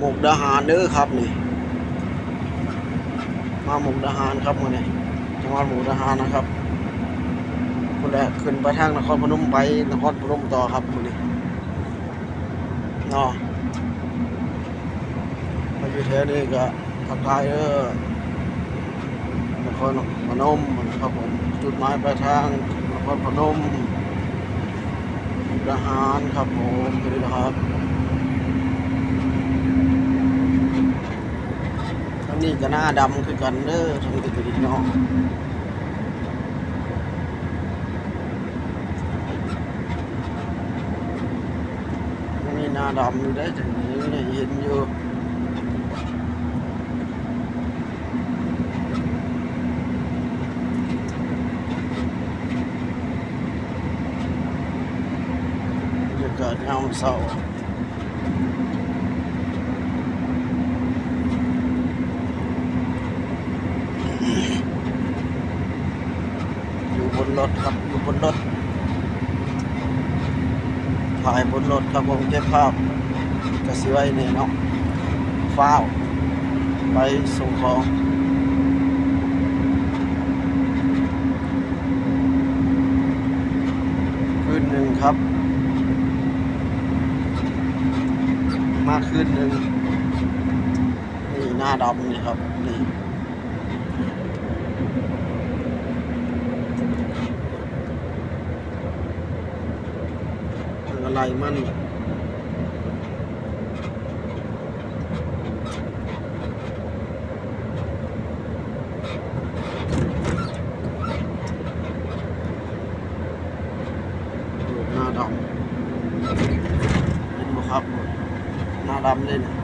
หมกดาหารเด้อครับนี่ มาหมกดาหารครับมื้อนี้จังหวัดหมกดาหารนะครับคนแรกขึ้นไปทางนครพนมไปนครพนมต่อครับมื้อนี้เนาะมาอยู่แถวนี้ก็ทักทายเด้อนครพนมครับผมจุดหมายปลายทางนครพนมมุดาหารครับผมสวัสดีครับ ทั้งนี้ก็ หน้าดำคือกันเด้อทั้งนี้ก็ดีเนาะทั้งนี้หน้าดำอยู่ได้จังนี้เนี่ยเห็นอยู่บรรยากาศยามเช้า อยู่บ นรถครับอยู่บนรถถ่ายบนรถครับผมเก็บภาพจะสิไว้นี่เนาะฟ้าวไปส่งของคืนหนึ่งครับ มาคืนหนึ่งนี่หน้าดำนี่ครับนี่ อะไรมันหน้าดำเห็นไหมครับหน้าดำเลยนี่ย